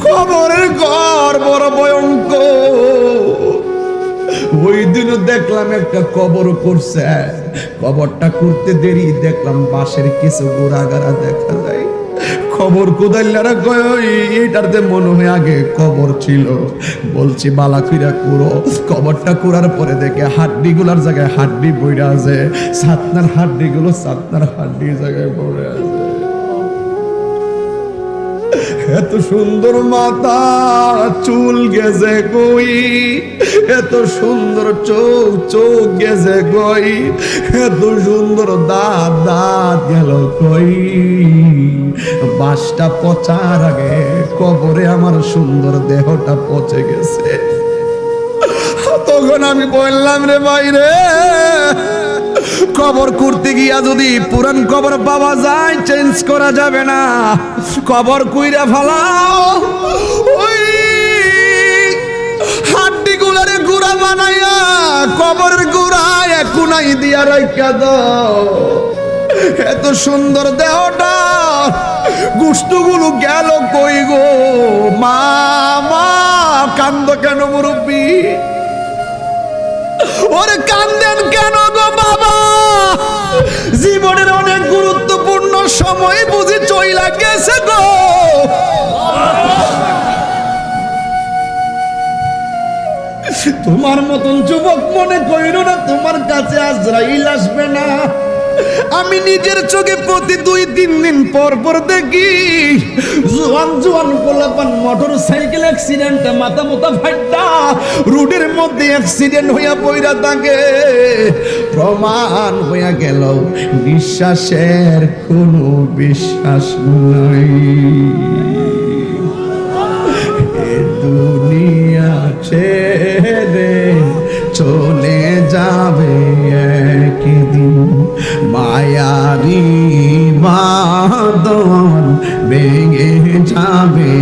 খবরের ঘর বড় ভয়ঙ্কর। ওই দিনও দেখলাম একটা কবর করছে। কবরটা করতে দেরি দেখলাম বাঁশের কিছু গোড়াগাড়া দেখা যায়। খবর কোদাইলারা কয় "ওই, এটাতে মনে হয় আগে কবর ছিল। বলছি বালা কইরা কুড়ো। কবরটা কুড়ার পরে দেখে হাড্ডি গুলার জায়গায় হাড্ডি বইরা আছে। সাতনার হাড্ডি গুলো সাতনার হাড্ডির জায়গায় পড়ে আছে। এত সুন্দর মাথা চুল গেছে কই এত সুন্দর চোখ চোখ গেছে কই এত সুন্দর দাঁত দাঁত গেল কই। বাসটা পচার আগে কবরে আমার সুন্দর দেহটা পচে গেছে। তখন আমি বললাম, রে বাইরে কবর করতে গিয়া যদি পুরান কবর পাওয়া যায় চেঞ্জ করা যাবে না। কবর কুইরা ফেলাও। ওই হাড্ডি গুলারে গুড়া বানাইয়া কবরের গুড়ায় কুনাই দিয়া রাখা দাও। এত সুন্দর দেহটা, গুস্তগুলো গেল কই গো? মা মা, কান্দ কেন মুরব্বী? ওরে কান্দেন কেন? সময় বুঝি চইলা গেছে গো। তোমার মতন যুবক মনে কইরো না তোমার কাছে আজরাইল আসবে না। আমি নিজের চোখে প্রতি দুই তিন দিন পর পর দেখি জোয়ান জোয়ান পোলাপান মোটর সাইকেল অ্যাক্সিডেন্টে মাথা মোতা ফাইটা রোডের মধ্যে অ্যাক্সিডেন্ট হইয়া পইরা থাকে। প্রমাণ হইয়া গেল, বিশ্বাসের কোনো বিশ্বাস নাই। চলে যাবে একদিন। মায়ারি বাদন ভেঙে যাবে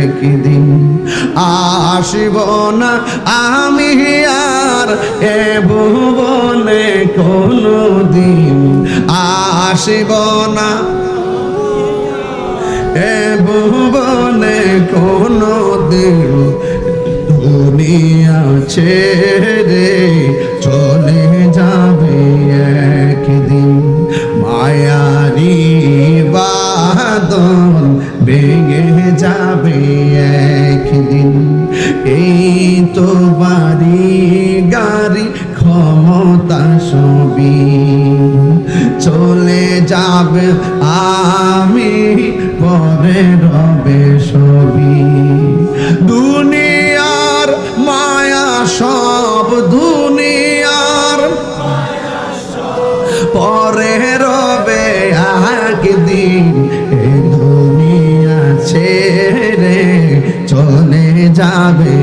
একদিন। আসব না আমি আর এ ভুবনে কোনো দিন, আসব না। এ ভুবনে কোনো দিন দুনিয়া ছেড়ে চলে যাবে একদিন। মায়ারি বাদন ভেঙে যাবে একদিন। এই তো বাড়ি গাড়ি ক্ষমতা সবই চলে যাবে আমি, পরে রবে সবই দুনিয়ার মায়া সব দুনিয়ার পরে রবে একদিন দুনিয়া ছেড়ে চলে যাবে।